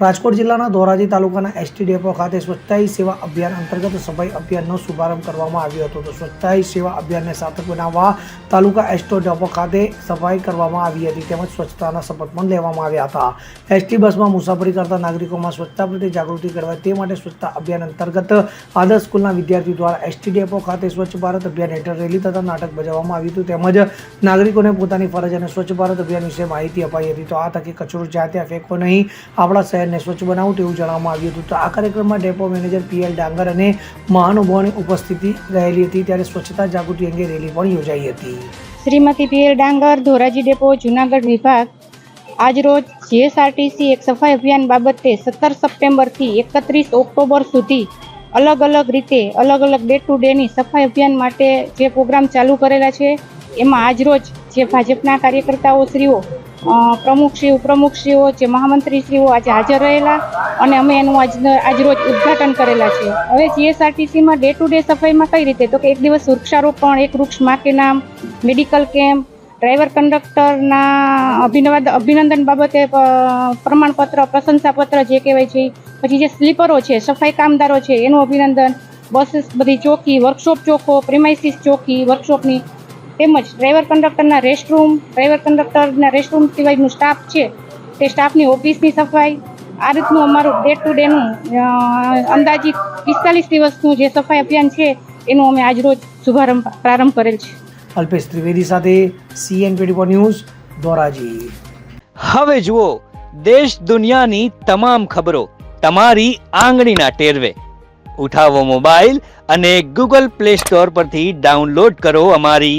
રાજકોટ જિલ્લાના ધોરાજી તાલુકાના ST depot ખાતે સ્વચ્છતા સેવા અભિયાન અંતર્ગત સફાઈ અભિયાનનો શુભારંભ કરવામાં આવ્યો હતો. તો સ્વચ્છતા સેવા અભિયાનને સાર્થક બનાવવા તાલુકા એસટો ડેપો ખાતે સફાઈ કરવામાં આવી હતી. તેમજ સ્વચ્છતાના શપથ પણ લેવામાં આવ્યા હતા. એસટી બસમાં મુસાફરી કરતા નાગરિકોમાં સ્વચ્છતા પ્રત્યે જાગૃતિ કરવા તે માટે સ્વચ્છતા અભિયાન અંતર્ગત આદર્શ સ્કૂલના વિદ્યાર્થીઓ દ્વારા એસટી ડેપો ખાતે સ્વચ્છ ભારત અભિયાન હેઠળ રેલી તથા નાટક ભજવવામાં આવ્યું હતું. તેમજ નાગરિકોને પોતાની ફરજ અને સ્વચ્છ ભારત અભિયાન વિશે માહિતી અપાઈ હતી. તો આ તકે કચરો જ્યાં ત્યાં ફેંકવો નહીં, આપણા શહેરને સ્વચ્છ બનાવવું તેવું જણાવવામાં આવ્યું હતું. તો આ કાર્યક્રમમાં ડેપો મેનેજર પીએલ ડાંગર અને મહાનુભાવોની ઉપસ્થિતિ રહેલી હતી. ત્યારે સ્વચ્છતા જાગૃતિ અંગે રેલી પણ યોજાઈ હતી. શ્રીમતી પીએલ ડાંગર, ધોરાજી ડેપો, જુનાગઢ વિભાગ. આજરોજ જીએસઆરટીસી એક સફાઈ અભિયાન બાબતે સત્તર સપ્ટેમ્બરથી એકત્રીસ ઓક્ટોબર સુધી અલગ અલગ રીતે, અલગ અલગ ડે ટુ ડેની સફાઈ અભિયાન માટે જે પ્રોગ્રામ ચાલુ કરેલા છે, એમાં આજરોજ જે ભાજપના કાર્યકર્તાઓ શ્રીઓ પ્રમુખશ્રી ઉપપ્રમુખશ્રીઓ જે મહામંત્રીશ્રીઓ આજે હાજર રહેલા અને અમે એનું આજ આજરોજ ઉદ્ઘાટન કરેલા છે. હવે જીએસઆરટીસીમાં ડે ટુ ડે સફાઈમાં કઈ રીતે? તો કે એક દિવસ વૃક્ષારોપણ, એક વૃક્ષ માટે નામ, મેડિકલ કેમ્પ, ડ્રાઈવર કંડક્ટરના અભિનવાદ અભિનંદન બાબતે પ્રમાણપત્ર, પ્રશંસાપત્ર જે કહેવાય છે, પછી જે સ્લીપરો છે, સફાઈ કામદારો છે, એનું અભિનંદન, બસીસ બધી ચોકી, વર્કશોપ ચોખ્ખો, પ્રિમાઇસીસ ચોકી વર્કશોપની તેમજ ડ્રાઈવર કંડક્ટરના રેસ્ટરૂમ ડ્રાઈવર કંડક્ટરના રેસ્ટરૂમ સિવાયનું સ્ટાફ છે તે સ્ટાફની ઓફિસની સફાઈ આ રીતનું અમારું ડે ટુ ડેનું અંદાજિત પિસ્તાલીસ દિવસનું જે સફાઈ અભિયાન છે એનું અમે આજરોજ શુભારંભ પ્રારંભ કરેલ છે. અલ્પેશ ત્રિવેદી સાથે સીએન ટ્વેન્ટી ન્યૂઝ ધોરાજી. હવે જુઓ દેશ દુનિયાની તમામ ખબરો તમારી આંગળીના ટેરવે. ઉઠાવો મોબાઈલ અને ગૂગલ પ્લે સ્ટોર પરથી ડાઉનલોડ કરો અમારી